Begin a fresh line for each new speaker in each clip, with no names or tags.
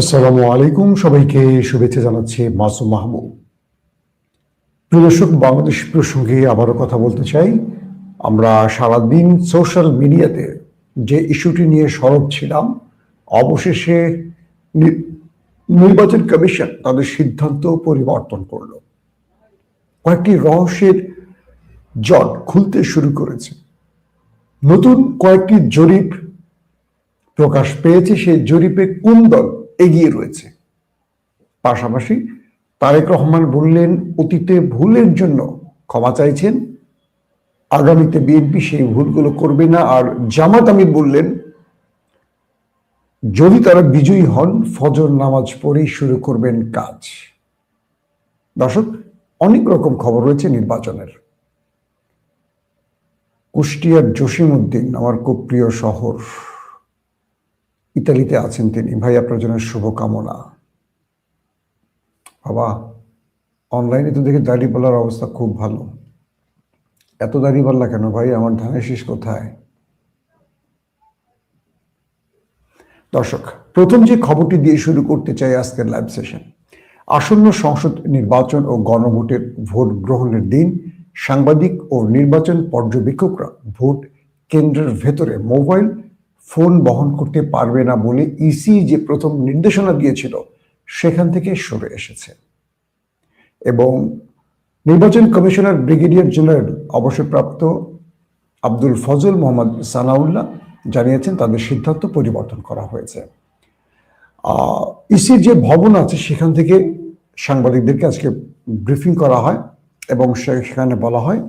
আসসালামু আলাইকুম। সবাইকে শুভেচ্ছা জানাচ্ছি মাসুম মাহমুদ। প্রিয় দর্শক, বাংলাদেশ প্রসঙ্গে আবারও কথা বলতে চাই। আমরা সারাদিন সোশ্যাল মিডিয়াতে যে ইস্যুটি নিয়ে সরব ছিলাম, অবশেষে নির্বাচন কমিশন তাদের সিদ্ধান্ত পরিবর্তন করল। কয়েকটি রহস্যের জট খুলতে শুরু করেছে। নতুন কয়েকটি জরিপ প্রকাশ পেয়েছে। সেই জরিপে কোন দল এগিয়ে রয়েছে। পাশাপাশি তারেক রহমান বললেন, অতীতে ভুলের জন্য ক্ষমা চাইছেন, আগামীতে বিএনপি সেই ভুলগুলো করবে না। আর জামাত আমির বললেন, যদি তারা বিজয়ী হন, ফজর নামাজ পড়েই শুরু করবেন কাজ। দর্শক, অনেক রকম খবর রয়েছে নির্বাচনের। কুষ্টিয়ার জসিমউদ্দিন, আমার খুব প্রিয় শহর। ইতালিতে আছেন তিনি। ভাই, আপনার জন্য শুভকামনা। বাবা অনলাইনে তো দেখি দাড়িপাল্লার অবস্থা খুব ভালো। এত দাড়িপাল্লা কেন ভাই? আমার ধানের শীষ কোথায়? দর্শক, প্রথম যে খবরটি দিয়ে শুরু করতে চাই আজকের লাইভ সেশন আসন্ন সংসদ নির্বাচন ও গণভোটের ভোট গ্রহণের দিন, সাংবাদিক ও নির্বাচন পর্যবেক্ষকরা ভোট কেন্দ্রের ভেতরে মোবাইল ফোন বহন করতে পারবে না বলে ইসি যে প্রথম নির্দেশনা দিয়েছিল, সেখান থেকে সরে এসেছে। এবং নির্বাচন কমিশনার ব্রিগেডিয়ার জেনারেল অবসরপ্রাপ্ত আব্দুল ফজল মোহাম্মদ সানাউল্লাহ জানিয়েছেন, তাদের সিদ্ধান্ত পরিবর্তন করা হয়েছে। ইসির যে ভবন আছে, সেখান থেকে সাংবাদিকদেরকে আজকে ব্রিফিং করা হয় এবং সেখানে বলা হয়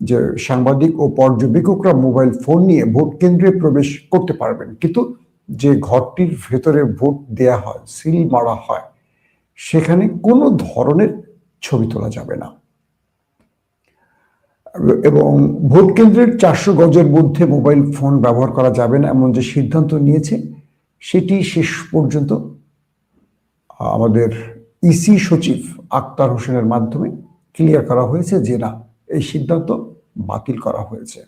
যে সাংবাদিক ও পর্যবেক্ষকরা মোবাইল ফোন নিয়ে ভোট কেন্দ্রে প্রবেশ করতে পারবেন। কিন্তু যে ঘরটির ভেতরে ভোট দেয়া হয়, সিল মারা হয়, সেখানে কোনো ধরনের ছবি তোলা যাবে না। এবং ভোট কেন্দ্রের চারশো গজের মধ্যে মোবাইল ফোন ব্যবহার করা যাবে না, এমন যে সিদ্ধান্ত নিয়েছে, সেটি শেষ পর্যন্ত আমাদের ইসি সচিব আক্তার হোসেনের মাধ্যমে ক্লিয়ার করা হয়েছে যে না এই সিদ্ধান্ত বাতিল করা হয়েছে।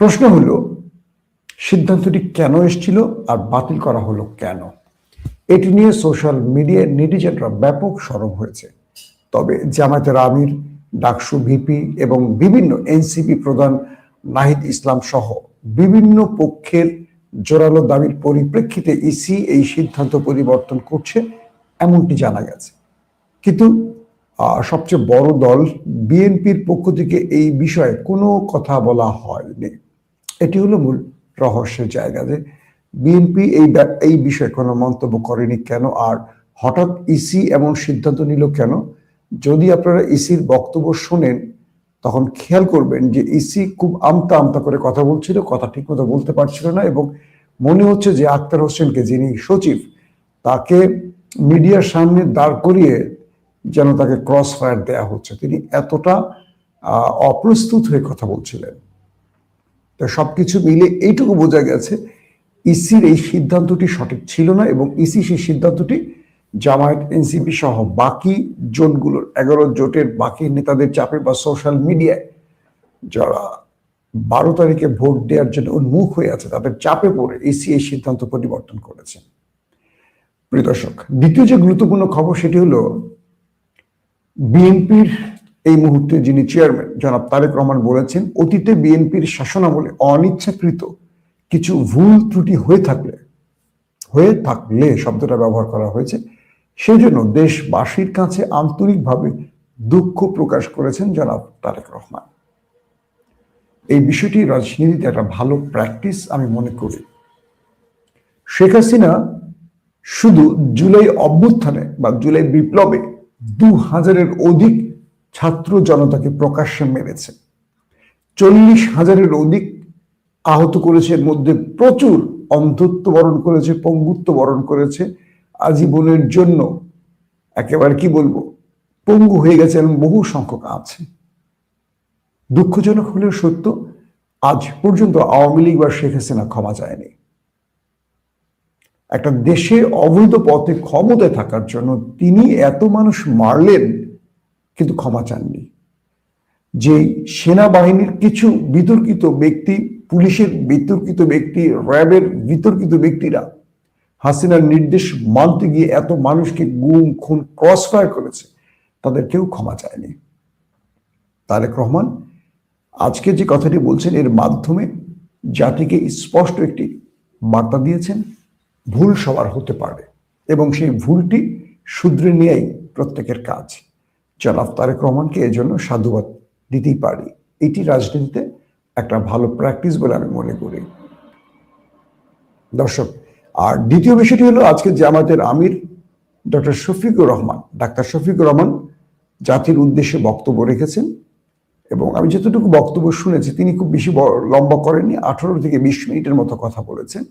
প্রশ্ন হলো, সিদ্ধান্তটি কেন এসেছিল আর বাতিল করা হলো কেন? এটি নিয়ে সোশ্যাল মিডিয়ায় নেটিজেনরা ব্যাপক সরব হয়েছে। তবে জামায়াতের আমির, ডাকসু ভিপি এবং বিভিন্ন এনসিপি প্রধান নাহিদ ইসলাম সহ বিভিন্ন পক্ষের জোরালো দাবির পরিপ্রেক্ষিতে ইসি এই সিদ্ধান্ত পরিবর্তন করছে, এমনটি জানা গেছে। কিন্তু সবচেয়ে বড় দল বিএনপির পক্ষ থেকে এই বিষয়ে কোনো কথা বলা হয়নি। এটি হলো মূল রহস্যের জায়গা যে বিএনপি এই এই বিষয়ে কোনো মন্তব্য করেনি কেন? আর হঠাৎ ইসি এমন সিদ্ধান্ত নিল কেন? যদি আপনারা ইসির বক্তব্য শোনেন, তখন খেয়াল করবেন যে ইসি খুব আমতা আমতা করে কথা বলছিল, কথা ঠিক মতো বলতে পারছিল না এবং মনে হচ্ছে যে আক্তার হোসেনকে যিনি সচিব, তাকে মিডিয়ার সামনে দাঁড় করিয়ে যেন তাকে ক্রস ফায়ার দেয়া হচ্ছে। তিনি এতটা অপ্রস্তুত হয়ে কথা বলছিলেন। তো সবকিছু মিলে এইটুকু বোঝা গেছে, ইসির এই সিদ্ধান্তটি সঠিক ছিল না এবং ইসি সেই সিদ্ধান্তটি জামায়াত, এনসিপি সহ বাকি জোটগুলোর, এগারো জোটের বাকি নেতাদের চাপে বা সোশ্যাল মিডিয়ায় যারা বারো তারিখে ভোট দেওয়ার জন্য উন্মুখ হয়ে আছে, তাদের চাপে পড়ে ইসি এই সিদ্ধান্ত পরিবর্তন করেছে। প্রিয় দর্শক, দ্বিতীয় যে গুরুত্বপূর্ণ খবর সেটি হলো বিএনপির এই মুহূর্তে যিনি চেয়ারম্যান জনাব তারেক রহমান বলেছেন, অতীতে বিএনপির শাসনামলে অনিচ্ছাকৃত কিছু ভুল ত্রুটি হয়ে থাকলে হয়ে থাকলে শব্দটা ব্যবহার করা হয়েছে। সেই জন্য দেশবাসীর কাছে আন্তরিকভাবে দুঃখ প্রকাশ করেছেন জনাব তারেক রহমান। এই বিষয়টি রাজনীতিতে একটা ভালো প্র্যাকটিস আমি মনে করি। শেখ হাসিনা শুধু জুলাই অভ্যুত্থানে বা জুলাই বিপ্লবে দু হাজারের অধিক ছাত্র জনতাকে প্রকাশ্যে মেরেছে। চল্লিশ হাজারের অধিক আহত করেছে, এর মধ্যে প্রচুর অন্ধত্ব বরণ করেছে, পঙ্গুত্ব বরণ করেছে। আজীবনের জন্য একেবারে কি বলব, পঙ্গু হয়ে গেছে এমন বহু সংখ্যক আছে। দুঃখজনক হলেও সত্য, আজ পর্যন্ত আওয়ামী লীগ বা শেখ হাসিনা ক্ষমা চায়নি। একটা দেশে অবৈধ পথে ক্ষমতায় থাকার জন্য তিনি এত মানুষ মারলেন, কিন্তু ক্ষমা চাননি। যে সেনাবাহিনীর কিছু বিতর্কিত ব্যক্তি, পুলিশের বিতর্কিত ব্যক্তি, র্যাবের বিতর্কিত ব্যক্তিরা হাসিনার নির্দেশ মানতে গিয়ে এত মানুষকে গুম, খুন ক্রস ফায়ার করেছে, তাদের কেউ ক্ষমা চায়নি। তারেক রহমান, আজকে যে কথাটি বলছেন, এর মাধ্যমে জাতিকে স্পষ্ট একটি বার্তা দিয়েছেন। ভুল সবার হতে পারে এবং সেই ভুলটি শুধরে নেয়াই প্রত্যেকের কাজ। জনাব তারেক রহমানকে এজন্য সাধুবাদ দিতেই পারি। এটি রাজনীতিতে একটা ভালো প্র্যাকটিস বলে আমি মনে করি। দর্শক, আর দ্বিতীয় বিষয়টি হলো আজকে জামাতের আমির ডক্টর শফিকুর রহমান, ডাক্তার শফিকুর রহমান জাতির উদ্দেশ্যে বক্তব্য রেখেছেন এবং আমি যতটুকু বক্তব্য শুনেছি তিনি খুব বেশি লম্বা করেননি, আঠারো থেকে বিশ মিনিটের মতো কথা বলেছেন।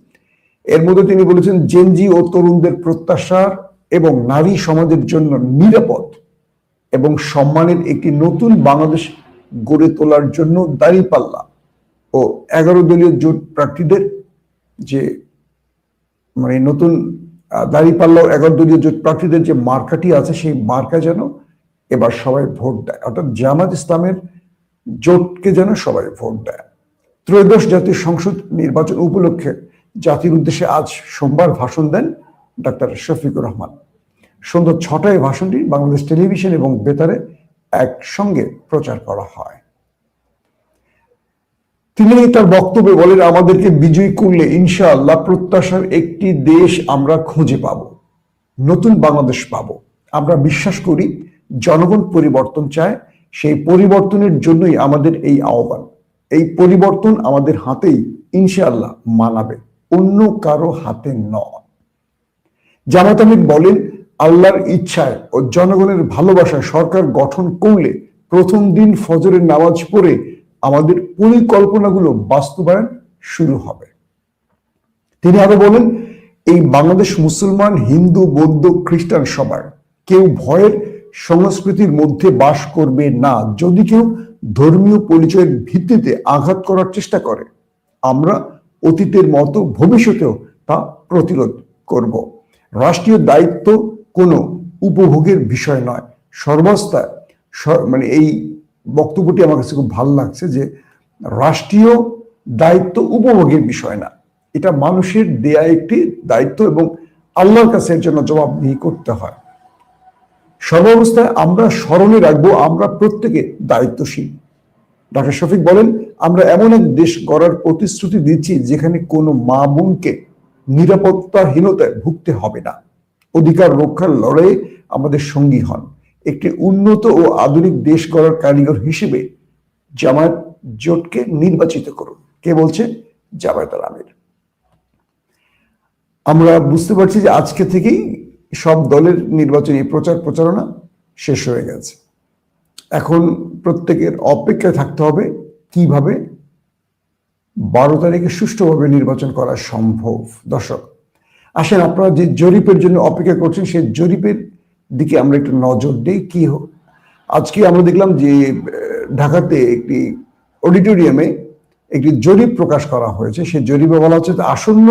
এর মধ্যে তিনি বলেছেন, জেনজি ও তরুণদের প্রত্যাশার এবং নারী সমাজের জন্য নিরাপদ এবং সম্মানের একটি নতুন বাংলাদেশ গড়ে তোলার জন্য দাঁড়িপাল্লা ও এগারো দলীয় জোট প্রার্থীদের যে মানে নতুন দাঁড়িপাল্লা এগারো দলীয় জোট প্রার্থীদের যে মার্কাটি আছে সেই মার্কা যেন এবার সবাই ভোট দেয়। অর্থাৎ জামাত ইসলামের জোটকে যেন সবাই ভোট দেয়। ত্রয়োদশ জাতীয় সংসদ নির্বাচন উপলক্ষে জাতির উদ্দেশ্যে আজ সোমবার ভাষণ দেন ডাক্তার শফিকুর রহমান। সন্ধ্যা ছটায় ভাষণটি বাংলাদেশ টেলিভিশন এবং বেতারে একসঙ্গে প্রচার করা হয়। তিনি তার বক্তব্যে বলেন, আমাদেরকে বিজয়ী করলে ইনশাআল্লাহ প্রত্যাশার একটি দেশ আমরা খুঁজে পাব, নতুন বাংলাদেশ পাব। আমরা বিশ্বাস করি জনগণ পরিবর্তন চায়, সেই পরিবর্তনের জন্যই আমাদের এই আহ্বান। এই পরিবর্তন আমাদের হাতেই ইনশাআল্লাহ মানাবে। অন্য কারও হাতে নয়। জামাত আমির বলেন, আল্লাহর ইচ্ছায় ও জনগণের ভালোবাসায় সরকার গঠন করলে প্রথম দিন ফজরের নামাজ পড়ে আমাদের পরিকল্পনাগুলো বাস্তবায়ন শুরু হবে। তিনি আরও বলেন, এই বাংলাদেশ মুসলমান, হিন্দু, বৌদ্ধ, খ্রিস্টান সবার কেউ ভয়ের সংস্কৃতির মধ্যে বাস করবে না। যদি কেউ ধর্মীয় পরিচয়ের ভিত্তিতে আঘাত করার চেষ্টা করে, আমরা অতীতের মতো ভবিষ্যতেও তা প্রতিরোধ করব। রাষ্ট্রীয় দায়িত্ব কোনো উপভোগের বিষয় নয়। সর্বাস্তায় মানে এই বক্তব্যটি আমার কাছে খুব ভালো লাগছে যে রাষ্ট্রীয় দায়িত্ব উপভোগের বিষয় না। এটা মানুষের দেয়া একটি দায়িত্ব এবং আল্লাহর কাছে এর জন্য জবাবদিহি করতে হয়। সর্বাবস্থায় আমরা স্মরণে রাখব, আমরা প্রত্যেকে দায়িত্বশীল। ডক্টর শফিক বলেন, আমরা এমন এক দেশ গড়ার প্রতিশ্রুতি দিচ্ছি যেখানে কোনো মা বোনকে নিরাপত্তাহীনতায় ভুগতে হবে না। অধিকার রক্ষার লড়াইয়ে আমাদের সঙ্গী হন। একটি উন্নত ও আধুনিক দেশ গড়ার কারিগর হিসেবে জামায়াত জোটকে নির্বাচিত করুন। কে বলছে? জামায়াত আমির। আমরা বুঝতে পারছি যে আজকে থেকেই সব দলের নির্বাচনী প্রচার প্রচারণা শেষ হয়ে গেছে। এখন প্রত্যেকের অপেক্ষায় থাকতে হবে কীভাবে বারো তারিখে সুষ্ঠুভাবে নির্বাচন করা সম্ভব? দর্শক, আসেন আপনারা যে জরিপের জন্য অপেক্ষা করছেন, সেই জরিপের দিকে আমরা একটু নজর দিই। কি হোক আজকে আমরা দেখলাম যে ঢাকাতে একটি অডিটোরিয়ামে একটি জরিপ প্রকাশ করা হয়েছে। সেই জরিপে বলা হচ্ছে আসন্ন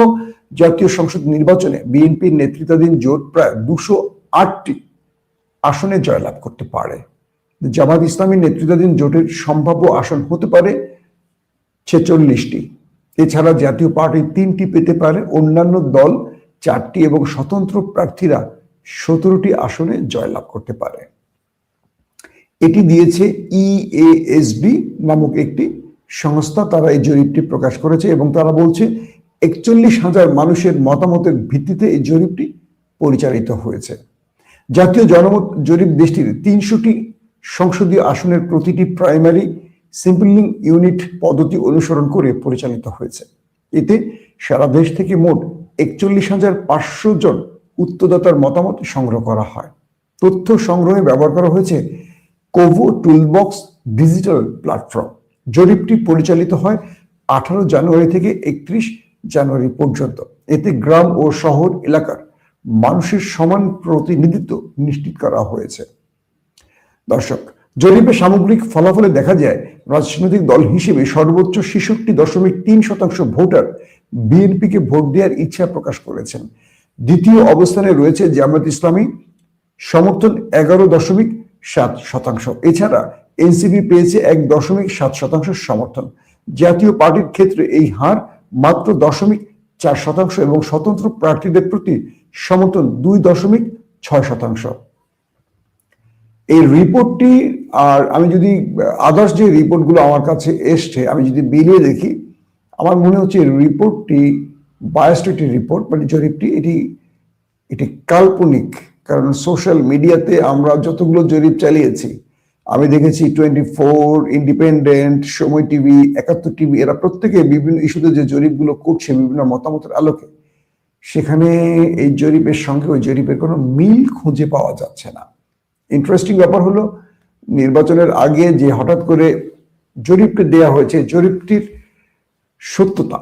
জাতীয় সংসদ নির্বাচনে বিএনপির নেতৃত্বাধীন জোট প্রায় দুশো আটটি আসনে জয়লাভ করতে পারে। জামাত ইসলামীর নেতৃত্বাধীন জোটের সম্ভাব্য আসন হতে পারে ছেচল্লিশটি। এছাড়া জাতীয় পার্টি তিনটি পেতে পারে অন্যান্য দল, চারটি এবং স্বতন্ত্র প্রার্থীরা সতেরোটি আসনে জয়লাভ করতে পারে। এটি দিয়েছে ইএএসবি নামক একটি সংস্থা। তারা এই জরিপটি প্রকাশ করেছে এবং তারা বলছে, একচল্লিশ হাজার মানুষের মতামতের ভিত্তিতে এই জরিপটি পরিচালিত হয়েছে। জাতীয় জনমত জরিপ দেশটির তিনশোটি সংসদীয় আসনের প্রতিটি প্রাইমারি সিম্পলিং ইউনিট পদ্ধতি অনুসরণ করে পরিচালিত হয়েছে। এতে সারা দেশ থেকে মোট একচল্লিশ হাজার পাঁচশো জন উত্তরদাতার মতামত সংগ্রহ করা হয়। তথ্য সংগ্রহে ব্যবহার করা হয়েছে কোভো টুলবক্স ডিজিটাল প্ল্যাটফর্ম। জরিপটি পরিচালিত হয় আঠারো জানুয়ারি থেকে একত্রিশ জানুয়ারি পর্যন্ত। এতে গ্রাম ও শহর এলাকার মানুষের সমান প্রতিনিধিত্ব নিশ্চিত করা হয়েছে। দর্শক, জরিপে সামগ্রিক ফলাফলে দেখা যায়, রাজনৈতিক দল হিসেবে সর্বোচ্চ ছেষট্টি দশমিক তিন শতাংশ ভোটার বিএনপিকে ভোট দেওয়ার ইচ্ছা প্রকাশ করেছেন। দ্বিতীয় অবস্থানে রয়েছে জামাত ইসলামী, সমর্থন এগারো দশমিক সাত শতাংশ। এছাড়া এনসিপি পেয়েছে এক দশমিক সাত শতাংশ সমর্থন। জাতীয় পার্টির ক্ষেত্রে এই হার মাত্র দশমিক চার শতাংশ এবং স্বতন্ত্র প্রার্থীদের প্রতি সমর্থন দুই দশমিক ছয় শতাংশ। এই রিপোর্টটি আর আমি যদি আদার্স যে রিপোর্টগুলো আমার কাছে এসছে, আমি যদি বিলিয়ে দেখি, আমার মনে হচ্ছে এই রিপোর্টটি বায়োস্টেটি রিপোর্ট মানে জরিপটি এটি এটি কাল্পনিক, কারণ সোশ্যাল মিডিয়াতে আমরা যতগুলো জরিপ চালিয়েছি, আমি দেখেছি twenty four independent Somoy TV Ekattor TV এরা প্রত্যেকে বিভিন্ন ইস্যুতে যে জরিপগুলো করছে, বিভিন্ন মতামতের আলোকে, সেখানে এই জরিপের সঙ্গে ওই জরিপের কোনো মিল খুঁজে পাওয়া যাচ্ছে না। ইন্টারেস্টিং ব্যাপার হলো, নির্বাচনের আগে যে হঠাৎ করে জরিপটি দেয়া হয়েছে, জরিপটির সত্যতা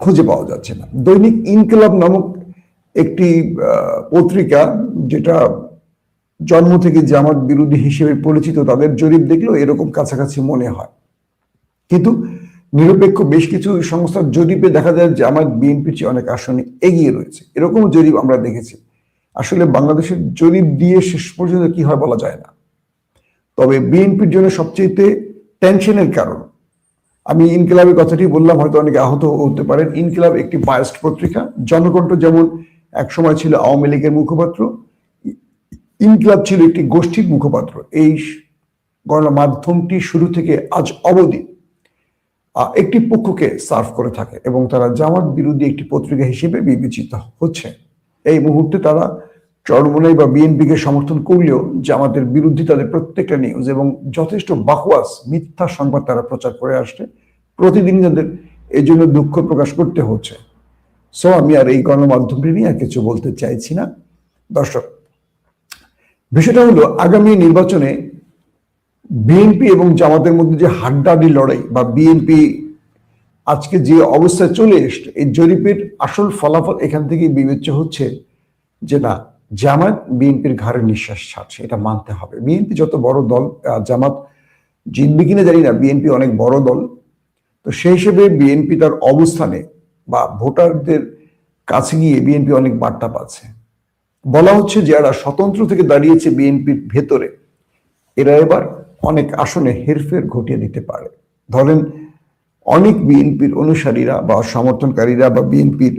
খুঁজে পাওয়া যাচ্ছে না। দৈনিক ইনকিলাব নামক একটি পত্রিকা, যেটা জন্ম থেকে জামাত বিরোধী হিসেবে পরিচিত, তাদের জরিপ দেখলেও এরকম কাছাকাছি মনে হয়। কিন্তু নিরপেক্ষ বেশ কিছু সংস্থার জরিপে দেখা যায়, জামাত বিএনপির চেয়ে অনেক আসনে এগিয়ে রয়েছে। এরকম জরিপ আমরা দেখেছি। আসলে বাংলাদেশের জরিপ দিয়ে শেষ পর্যন্ত কি হয় বলা যায় না। তবে বিএনপির জন্য সবচেয়ে টেনশনের কারণ। আমি ইনকিলাবের কথাটি বললাম, হয়তো অনেকে আহত হতে পারেন। ইনকিলাব একটি বায়াস্ট পত্রিকা। জনকণ্ঠ যেমন একসময় ছিল আওয়ামী লীগের মুখপাত্র, ইনকিলাব ছিল একটি গোষ্ঠীর মুখপাত্র। এই গণমাধ্যমটি শুরু থেকে আজ অবধি একটি পক্ষকে সার্ভ করে থাকে এবং তারা জামাত বিরোধী একটি পত্রিকা হিসেবে বিবেচিত হচ্ছে। এই মুহূর্তে তারা চরমনাই বা বিএনপিকে সমর্থন করলেও জামাতের বিরুদ্ধে তাদের প্রত্যেকটা নিউজ এবং যথেষ্ট বাকওয়াস মিথ্যা সংবাদ তারা প্রচার করে আসছে প্রতিদিন তাদের এই জন্য দুঃখ প্রকাশ করতে হচ্ছে। সো আমি আর এই গণমাধ্যমটি নিয়ে আর কিছু বলতে চাইছি না। দর্শক, বিষয়টা হলো আগামী নির্বাচনে বিএনপি এবং জামাতের মধ্যে যে হাড্ডাহাড্ডি লড়াই বা বিএনপি আজকে যে অবস্থায় চলে এসছে, এই জরিপের আসল ফলাফল এখান থেকেই বিবেচ্য হচ্ছে যে না জামাত বিএনপির ঘাড়ে নিঃশ্বাস ছাড়ছে, এটা মানতে হবে। বিএনপি যত বড় দল জামাত জিতবে কিনা জানি না, বিএনপি অনেক বড় দল। তো সেই হিসেবে বিএনপি তার অবস্থানে বা ভোটারদের কাছে গিয়ে বিএনপি অনেক বার্তা পাচ্ছে। বলা হচ্ছে যারা স্বতন্ত্র থেকে দাঁড়িয়েছে বিএনপির ভেতরে। এরা এবার অনেক আসনে হেরফের ঘটিয়ে দিতে পারে। ধরেন, অনেক বিএনপির অনুসারীরা বা সমর্থনকারীরা বা বিএনপির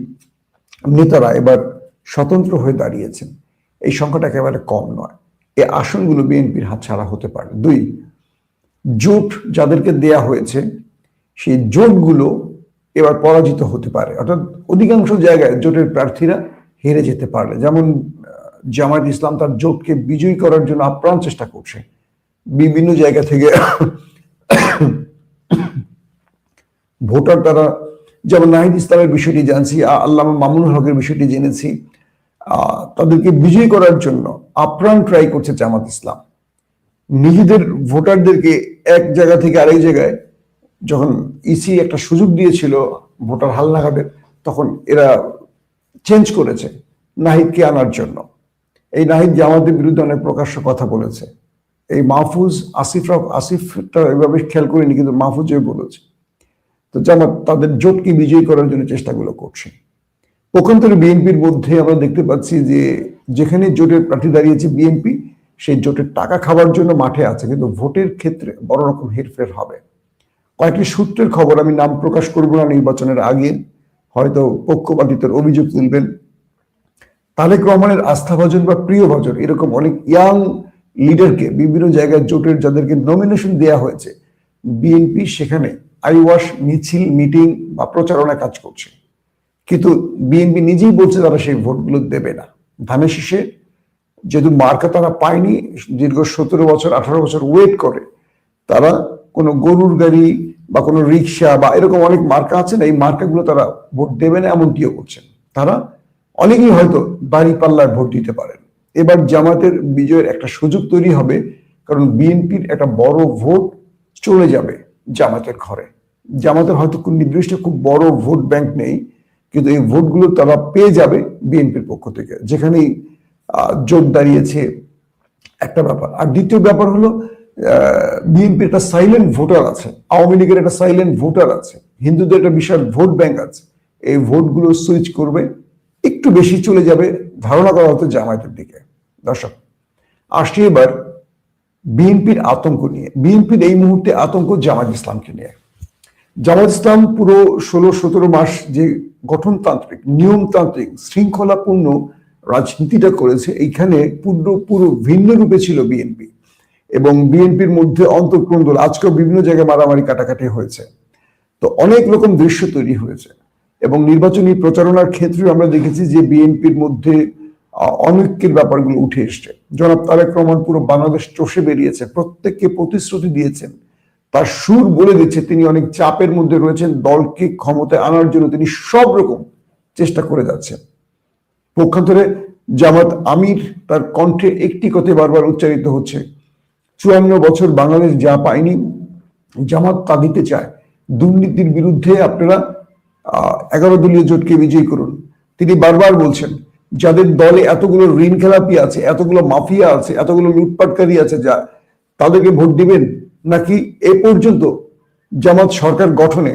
নেতারা এবার স্বতন্ত্র হয়ে দাঁড়িয়েছেন। এই সংখ্যাটা একেবারে কম নয়। এ আসনগুলো বিএনপির হাতছাড়া হতে পারে। দুই, জোট যাদেরকে দেয়া হয়েছে, সেই জোটগুলো এবার পরাজিত হতে পারে। অর্থাৎ অধিকাংশ জায়গায় জোটের প্রার্থীরা হেরে যেতে পারে যেমন জামায়াত ইসলাম তার জোটকে বিজয়ী করার জন্য আপ্রাণ চেষ্টা করছে। বিভিন্ন জায়গা থেকে ভোটার তারা, যেমন নাহিদ ইসলামের বিষয়টি জানছি আল্লামা মামুনুল হকের বিষয়টি জেনেছি। তাদেরকে বিজয়ী করার জন্য আপ্রাণ ট্রাই করছে জামাত ইসলাম। নিজেদের ভোটারদেরকে এক জায়গা থেকে আরেক জায়গায় যখন ইসি একটা সুযোগ দিয়েছিল ভোটার হালনাগাদের, তখন এরা চেঞ্জ করেছে নাহিদকে আনার জন্য। এই নাহিদ জামাতের বিরুদ্ধে অনেক প্রকাশ্য কথা বলেছে। এই মাহফুজ আসিফ আসিফরা আসিফটা এভাবে খেয়াল করিনি, কিন্তু মাহফুজ বলেছে। তো জামাত তাদের জোটকে বিজয়ী করার জন্য চেষ্টাগুলো করছে। পক্ষান্তরে বিএনপির মধ্যে আমরা দেখতে পাচ্ছি যে যেখানে জোটের প্রার্থী দাঁড়িয়েছে বিএনপি, সেই জোটের টাকা খাওয়ার জন্য মাঠে আছে, কিন্তু ভোটের ক্ষেত্রে বড় রকম হেরফের হবে। কয়েকটি সূত্রের খবর, আমি নাম প্রকাশ করব না নির্বাচনের আগে, হয়তো পক্ষপাতিত্বের অভিযোগ তুলবেন। তারেক রহমানের আস্থাভাজন বা প্রিয়ভাজন এরকম অনেক ইয়াং লিডারকে বিভিন্ন জায়গায় জোটের যাদেরকে নমিনেশন দেয়া হয়েছে, বিএনপি সেখানে আইওয়াশ মিছিল, মিটিং বা প্রচারণা কাজ করছে। কিন্তু বিএনপি নিজেই বলছে তারা সেই ভোটগুলো দেবে না। ধানের শীষে যেহেতু মার্কা তারা পায়নি, দীর্ঘ সতেরো বছর, আঠারো বছর ওয়েট করে, তারা কোনো গরুর গাড়ি বা কোনো রিক্সা বা এরকম অনেক মার্কা আছে না, এই মার্কাগুলো তারা ভোট দেবে না এমনটিও করছেন তারা অনেকেই হয়তো দাড়ি পাল্লায় ভোট দিতে পারেন। এবার জামাতের বিজয়ের একটা সুযোগ তৈরি হবে, কারণ বিএনপির একটা বড় ভোট চলে যাবে জামাতের ঘরে। জামাতের হয়তো নির্দিষ্ট খুব বড় ভোট ব্যাংক নেই কিন্তু এই ভোটগুলো তারা পেয়ে যাবে বিএনপির পক্ষ থেকে। যেখানেই জোট দাঁড়িয়েছে, একটা ব্যাপার। আর দ্বিতীয় ব্যাপার হলো বিএনপির একটা সাইলেন্ট ভোটার আছে। আওয়ামী লীগের একটা সাইলেন্ট ভোটার আছে। হিন্দুদের একটা বিশাল ভোট ব্যাংক আছে। এই ভোটগুলো সুইচ করবে, একটু বেশি চলে যাবে, ধারণা করা হতো জামায়াতের দিকে। দর্শক, আসছি এবার বিএনপির আতঙ্ক নিয়ে। বিএনপির এই মুহূর্তে আতঙ্ক জামাত ইসলামকে নিয়ে। জামাত ইসলাম পুরো ষোলো, সতেরো মাস যে গঠনতান্ত্রিক, নিয়মতান্ত্রিক, শৃঙ্খলাপূর্ণ রাজনীতিটা করেছে, এইখানে পূর্ণ, পুরো ভিন্ন রূপে ছিল বিএনপি। এবং বিএনপির মধ্যে অন্তর্ক্রন্দল আজকেও বিভিন্ন জায়গায় মারামারি কাটাকাটি হয়েছে। তো অনেক রকম দৃশ্য তৈরি হয়েছে। এবং নির্বাচনী প্রচারণার ক্ষেত্রে আমরা দেখেছি যে বিএনপির মধ্যে অনৈক্যের ব্যাপারগুলো উঠে এসছে। জনাব তারেক রহমান পুরো বাংলাদেশ চষে বেরিয়েছে, প্রত্যেককে প্রতিশ্রুতি দিয়েছেন। তার সুর বলে দিচ্ছে, তিনি অনেক চাপের মধ্যে রয়েছেন, দলকে ক্ষমতায় আনার জন্য তিনি সব রকম চেষ্টা করে যাচ্ছেন। পক্ষান্তরে জামাত আমির তার কণ্ঠে একটি কথা বারবার উচ্চারিত হচ্ছে, চুয়ান্ন বছর বাংলাদেশ যা পায়নি, জামাত তা দিতে চায়। দুর্নীতির বিরুদ্ধে আপনারা এগারো দলীয় জোটকে বিজয়ী করুন। তিনি বারবার বলছেন, যাদের দলে এতগুলো ঋণ খেলাপি আছে, এতগুলো মাফিয়া আছে, এতগুলো লুটপাটকারী আছে, যা তাদেরকে ভোট দিবেন নাকি এ পর্যন্ত জামাত সরকার গঠনে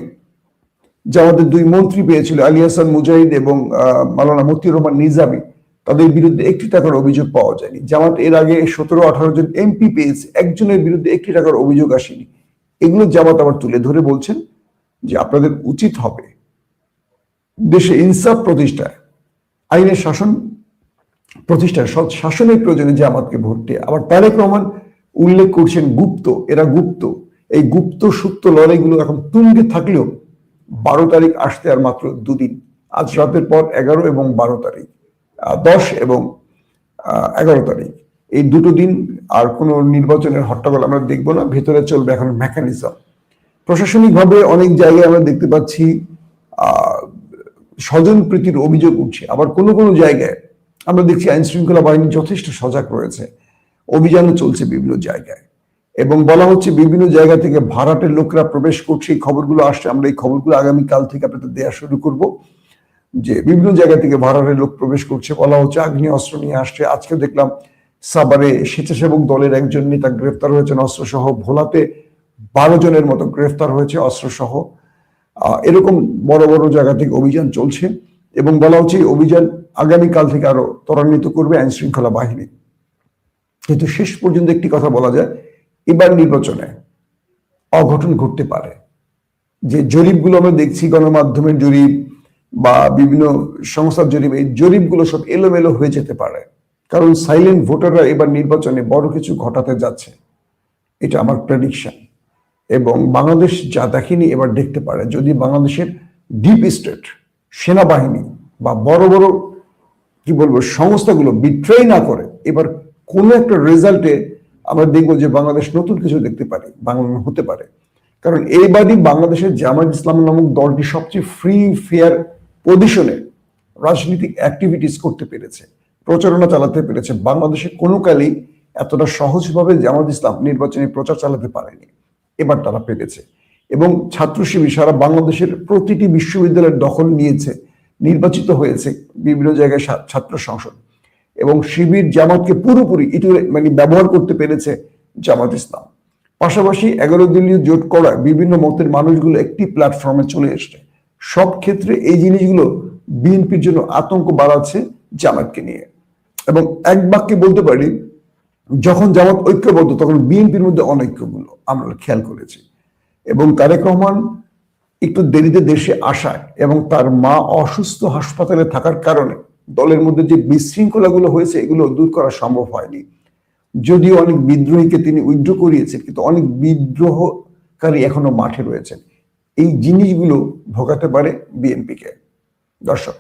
জামাতের দুই মন্ত্রী পেয়েছিল আলী হাসান মুজাহিদ এবং আহ, মাওলানা মতিউর রহমান নিজামী তাদের বিরুদ্ধে একটি টাকার অভিযোগ পাওয়া যায়নি। জামাত এর আগে সতেরো আঠারো জন এমপি পেয়েছে একজনের বিরুদ্ধে একটি টাকার অভিযোগ আসেনি। এগুলো জামাত আবার তুলে ধরে বলছেন যে আপনাদের উচিত হবে দেশে ইনসাফ প্রতিষ্ঠায় আইনের শাসন প্রতিষ্ঠায় সৎ শাসনের প্রয়োজনে জামাতকে ভোট দিয়ে। আবার তারেক রহমান উল্লেখ করছেন গুপ্ত, এরা গুপ্ত। এই গুপ্ত সুপ্ত লড়াইগুলো এখন তুঙ্গে থাকলেও বারো তারিখ আসতে আর মাত্র দুদিন। আজ রাতের পর এগারো এবং বারো তারিখ দশ এবং এগারো তারিখ। এই দুটো দিন আর কোনো নির্বাচনের হট্টগোল আমরা দেখব না, ভেতরে চলবে এখন মেকানিজম প্রশাসনিকভাবে অনেক জায়গায় আমরা দেখতে পাচ্ছি স্বজন প্রীতির অভিযোগ উঠছে। আবার কোনো কোনো জায়গায় আমরা দেখছি আইন শৃঙ্খলা বাহিনী যথেষ্ট সজাগ রয়েছে। অভিযানও চলছে বিভিন্ন জায়গায়। এবং বলা হচ্ছে বিভিন্ন জায়গা থেকে ভাড়াটের লোকরা প্রবেশ করছে এই খবরগুলো আসছে। আমরা এই খবরগুলো আগামী কাল থেকে আপনাদের দেওয়া শুরু করব যে বিভিন্ন জায়গা থেকে ভাড়াটের লোক প্রবেশ করছে। বলা হচ্ছে আগ্নেয় অস্ত্র নিয়ে আসছে। আজকে দেখলাম সাবারে স্বেচ্ছাসেবক দলের একজন নেতা গ্রেফতার হয়েছেন। অস্ত্র সহ ভোলাতে বারো জনের মতো গ্রেফতার হয়েছে অস্ত্র সহ আহ, এরকম বড় বড় জায়গা থেকে অভিযান চলছে এবং বলা হচ্ছে অভিযান আগামীকাল থেকে আরও ত্বরান্বিত করবে আইন শৃঙ্খলা বাহিনী। কিন্তু শেষ পর্যন্ত একটি কথা বলা যায়, এবার নির্বাচনে অঘটন ঘটতে পারে। যে জরিপগুলো আমরা দেখছি গণমাধ্যমের জরিপ বা বিভিন্ন সংস্থার জরিপ, এই জরিপগুলো সব এলোমেলো হয়ে যেতে পারে। কারণ সাইলেন্ট ভোটাররা এবার নির্বাচনে বড় কিছু ঘটাতে যাচ্ছে। এটা আমার প্রেডিকশন এবং বাংলাদেশ যা দেখেনি এবার দেখতে পারে। যদি বাংলাদেশের ডিপ স্টেট সেনাবাহিনী বা বড় বড়, কি বলব, সংস্থাগুলো বিট্রেই না করে, এবার কোনো একটা রেজাল্টে আমরা দেখব যে বাংলাদেশ নতুন কিছু দেখতে পারে বাংলা হতে পারে। কারণ এইবারই বাংলাদেশের জামাত ইসলাম নামক দলটি সবচেয়ে ফ্রি ফেয়ার পজিশনে রাজনৈতিক অ্যাক্টিভিটিস করতে পেরেছে, প্রচারণা চালাতে পেরেছে। বাংলাদেশে কোনো কালেই এতটা সহজভাবে জামাত ইসলাম নির্বাচনী প্রচার চালাতে পারেনি, এবার তারা পেরেছে। এবং ছাত্র শিবির সারা বাংলাদেশের প্রতিটি বিশ্ববিদ্যালয়ের দখল নিয়েছে, নির্বাচিত হয়েছে বিভিন্ন জায়গায় ছাত্র সংসদ। এবং শিবির জামাতকে পুরোপুরি ইটু মানে ব্যবহার করতে পেরেছে জামাত ইসলাম। পাশাপাশি এগারো দলীয় জোট করা বিভিন্ন মতের মানুষগুলো একটি প্ল্যাটফর্মে চলে এসছে। সব ক্ষেত্রে এই জিনিসগুলো বিএনপির জন্য আতঙ্ক বাড়াচ্ছে জামাতকে নিয়ে। এবং এক বাক্যে বলতে পারি, যখন জামাত ঐক্যবদ্ধ, তখন বিএনপির মধ্যে অনৈক্যগুলো আমরা খেয়াল করেছি। এবং তারেক রহমান একটু দেরিতে দেশে আসায় এবং তার মা অসুস্থ হাসপাতালে থাকার কারণে দলের মধ্যে যে বিশৃঙ্খলাগুলো হয়েছে, এগুলো দূর করা সম্ভব হয়নি। যদিও অনেক বিদ্রোহীকে তিনি উইথড্র করিয়েছেন, কিন্তু অনেক বিদ্রোহকারী এখনও মাঠে রয়েছেন। এই জিনিসগুলো ভোগাতে পারে বিএনপিকে। দর্শক,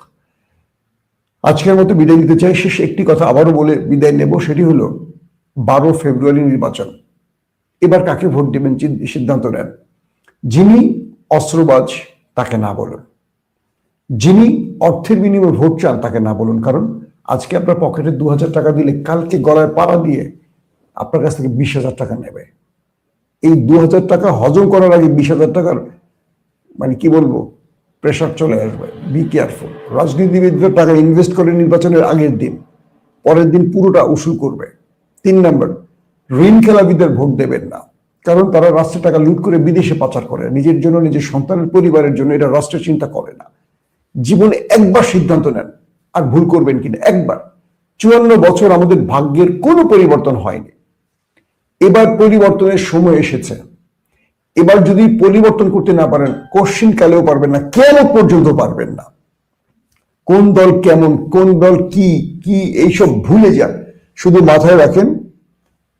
আজকের মতো বিদায় নিতে চাই। শেষ একটি কথা আবারও বলে বিদায় নেব, সেটি হলো বারো ফেব্রুয়ারি নির্বাচন। এবার কাকে ভোট দেবেন সিদ্ধান্ত নেন। যিনি অস্ত্রবাজ, তাকে না বলুন। যিনি অর্থের বিনিময়ে ভোট চান তাকে না বলুন, কারণ আজকে আপনার পকেটে দু হাজার টাকা দিলে কালকে গলায় পাড়া দিয়ে আপনার কাছ থেকে বিশ হাজার টাকা নেবে। এই দু হাজার টাকা হজম করার আগে বিশ হাজার টাকার মানে কি বলব প্রেশার চলে আসবে। বি কেয়ারফুল রাজনীতিবিদরা টাকা ইনভেস্ট করে নির্বাচনের আগের দিন, পরের দিন পুরোটা উসুল করবে। তিন নম্বর, ঋণ খেলাবিদের ভোট দেবেন না, কারণ তারা রাষ্ট্রের টাকা লুট করে বিদেশে পাচার করে। নিজের জন্য, নিজের সন্তানের পরিবারের জন্য এটা রাষ্ট্রের চিন্তা করে না। জীবনে একবার সিদ্ধান্ত নেন, আর ভুল করবেন কিনা, একবার। চুয়ান্ন বছর আমাদের ভাগ্যের কোনো পরিবর্তন হয়নি। এবার পরিবর্তনের সময় এসেছে। এবার যদি পরিবর্তন করতে না পারেন, কোশ্চিন কালেও পারবেন না, কেন পর্যন্ত পারবেন না? কোন দল কেমন, কোন দল কি কি, এইসব ভুলে যান। শুধু মাথায় রাখেন,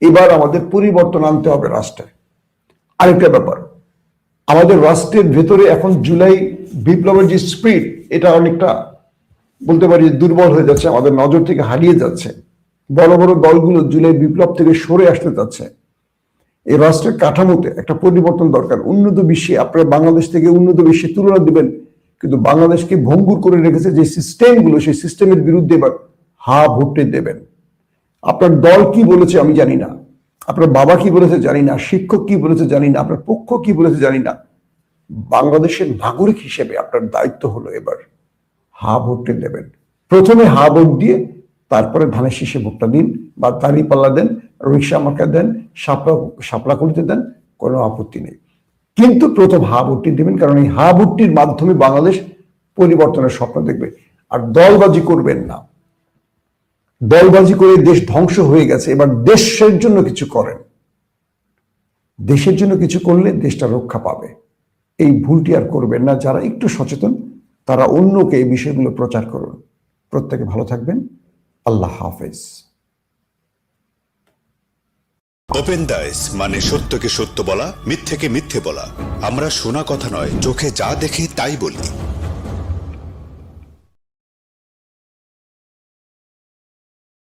এবার আমাদের পরিবর্তন আনতে হবে রাষ্ট্রে আরেকটা ব্যাপার আমাদের রাষ্ট্রের ভেতরে এখন জুলাই বিপ্লবের যে স্পিড এটা অনেকটা বলতে পারি দুর্বল হয়ে যাচ্ছে, আমাদের নজর থেকে হারিয়ে যাচ্ছে। বড় বড় দলগুলো জুলাই বিপ্লব থেকে সরে আসতে যাচ্ছে এই রাষ্ট্রের কাঠামোতে একটা পরিবর্তন দরকার। উন্নত বিশ্বে আপনারা বাংলাদেশ থেকে উন্নত বিশ্বে তুলনা দিবেন, কিন্তু বাংলাদেশকে ভঙ্গুর করে রেখেছে যে সিস্টেমগুলো সেই সিস্টেমের বিরুদ্ধে এবার হা ভোটে দেবেন। আপনার দল কি বলেছে আমি জানি না। আপনার বাবা কি বলেছে জানি না, শিক্ষক কি বলেছে জানি না, আপনার পক্ষ কি বলেছে জানি না। বাংলাদেশের নাগরিক হিসেবে আপনার দায়িত্ব হলো এবার হা ভোটে দেবেন প্রথমে হা ভোট দিয়ে তারপরে ধানের শীষে ভোটটা দিন বা দাঁড়ি পাল্লা দেন, রিক্সা আমাকে দেন সাপলা সাপলা করতে দেন, কোনো আপত্তি নেই। কিন্তু প্রথম হা ভোটটি দেবেন, কারণ এই হা ভোটটির মাধ্যমে বাংলাদেশ পরিবর্তনের স্বপ্ন দেখবে। আর দলবাজি করবেন না। দলবাজি করে দেশ ধ্বংস হয়ে গেছে, এবার দেশের জন্য কিছু করেন। দেশের জন্য কিছু করলে দেশটা রক্ষা পাবে। এই ভুলটি আর করবেন না। যারা একটু সচেতন, তারা অন্যকে এই বিষয়গুলো প্রচার করুন। প্রত্যেকে ভালো থাকবেন। আল্লাহ হাফেজ।
ওপেন দাইস মানে সত্যকে সত্য বলা, মিথ্যেকে মিথ্যে বলা। আমরা শোনা কথা নয়, চোখে যা দেখি তাই বলি।